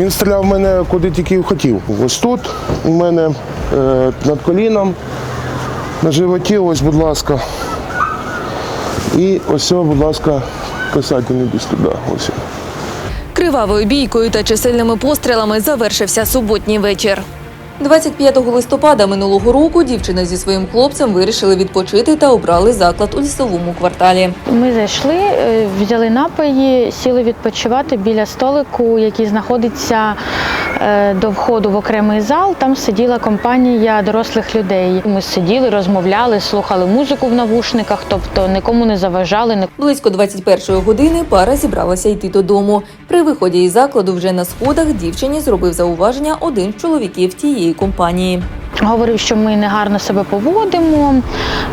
Він стріляв в мене куди тільки хотів. Ось тут у мене е, над коліном, на животі, ось, будь ласка. І ось, будь ласка, касательний десь туди. Ось. Кривавою бійкою та чисельними пострілами завершився суботній вечір. 25 листопада минулого року дівчина зі своїм хлопцем вирішили відпочити та обрали заклад у лісовому кварталі. Ми зайшли, е, взяли напої, сіли відпочивати біля столику, який знаходиться е, до входу в окремий зал. Там сиділа компанія дорослих людей. Ми сиділи, розмовляли, слухали музику в навушниках, тобто нікому не заважали. Близько 21-ї години пара зібралася йти додому. При виході із закладу вже на сходах дівчині зробив зауваження один з чоловіків тієї компанії. Говорив, що ми негарно себе поводимо,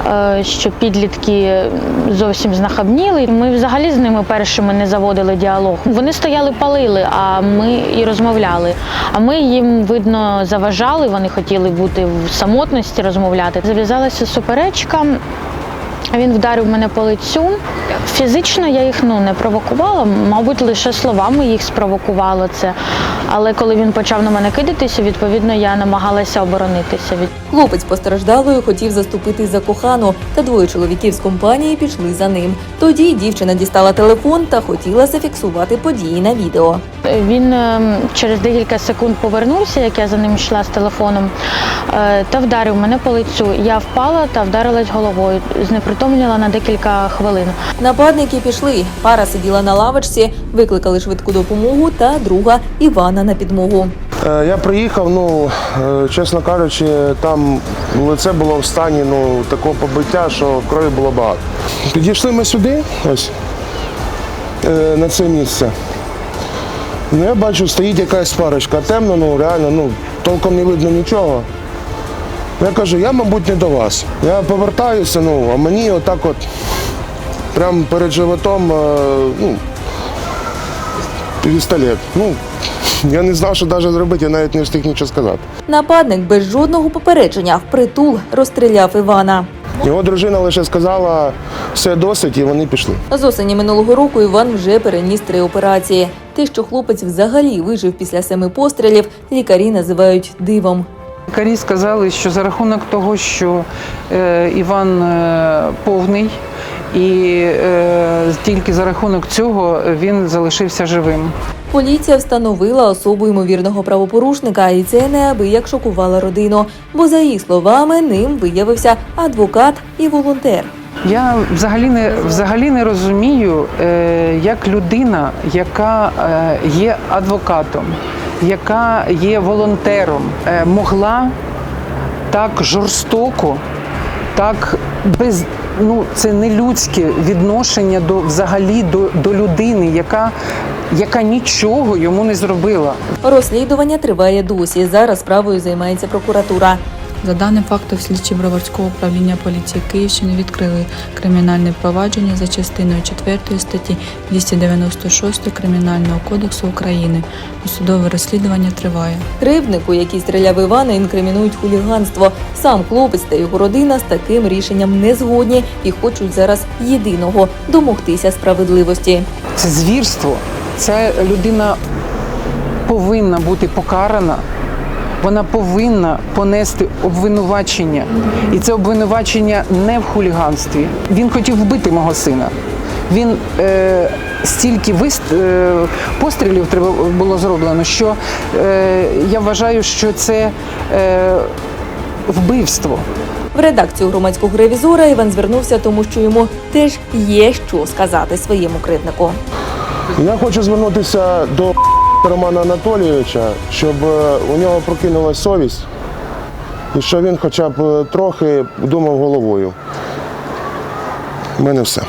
е, що підлітки зовсім знахабніли. Ми взагалі з ними першими не заводили діалог. Вони стояли, палили, а ми і розмовляли. А ми їм видно заважали. Вони хотіли бути в самотності, розмовляти. Зав'язалася суперечка. Він вдарив мене по лицю. Фізично я їх ну не провокувала, мабуть, лише словами їх спровокувало це. Але коли він почав на мене кидатися, відповідно я намагалася оборонитися від Хлопець постраждалою хотів заступити за кохану, та двоє чоловіків з компанії пішли за ним. Тоді дівчина дістала телефон та хотіла зафіксувати події на відео. Він ем, через декілька секунд повернувся, як я за ним йшла з телефоном, е, та вдарив мене по лицю. Я впала та вдарилась головою, знепритомніла на декілька хвилин. Нападники пішли. Пара сиділа на лавочці, викликали швидку допомогу та друга Івана на підмогу. Е, Я приїхав, ну, е, чесно кажучи, там лице було в стані ну, такого побиття, що крові було багато. Підійшли ми сюди, ось, е, на це місце. Ну, я бачу, стоїть якась парочка, темно, ну реально, ну, толком не видно нічого. Я кажу, я, мабуть, не до вас. Я повертаюся, ну, а мені отак от, прямо перед животом, ну, пістолет. Ну, я не знав, що навіть зробити, я навіть не встиг нічого сказати. Нападник без жодного попередження впритул розстріляв Івана. Його дружина лише сказала, все досить, і вони пішли. З осені минулого року Іван вже переніс три операції. Те, що хлопець взагалі вижив після семи пострілів, лікарі називають дивом. Лікарі сказали, що за рахунок того, що е, Іван е, повний, і е, тільки за рахунок цього він залишився живим. Поліція встановила особу ймовірного правопорушника, і це неабияк шокувало родину. Бо, за їх словами, ним виявився адвокат і волонтер. Я взагалі не взагалі не розумію, е, як людина, яка е, є адвокатом, яка є волонтером, е, могла так жорстоко, так без ну це не людське відношення до взагалі до, до людини, яка, яка нічого йому не зробила. Розслідування триває досі. Зараз справою займається прокуратура. За даним фактом слідчі Броварського управління поліції Київщини відкрили кримінальне провадження за частиною 4 статті 296 Кримінального кодексу України. Судове розслідування триває. Кривднику, який стріляв Івана, інкримінують хуліганство. Сам хлопець та його родина з таким рішенням не згодні і хочуть зараз єдиного домогтися справедливості. Це звірство. Ця людина повинна бути покарана. Вона повинна понести обвинувачення. І це обвинувачення не в хуліганстві. Він хотів вбити мого сина. Він е, стільки вист, е, пострілів треба було зроблено, що е, я вважаю, що це е, вбивство. В редакцію громадського ревізора Іван звернувся, тому що йому теж є що сказати своєму кривднику. Я хочу звернутися до Романа Анатолійовича, щоб е, у нього прокинулась совість і що він хоча б е, трохи думав головою. У мене все.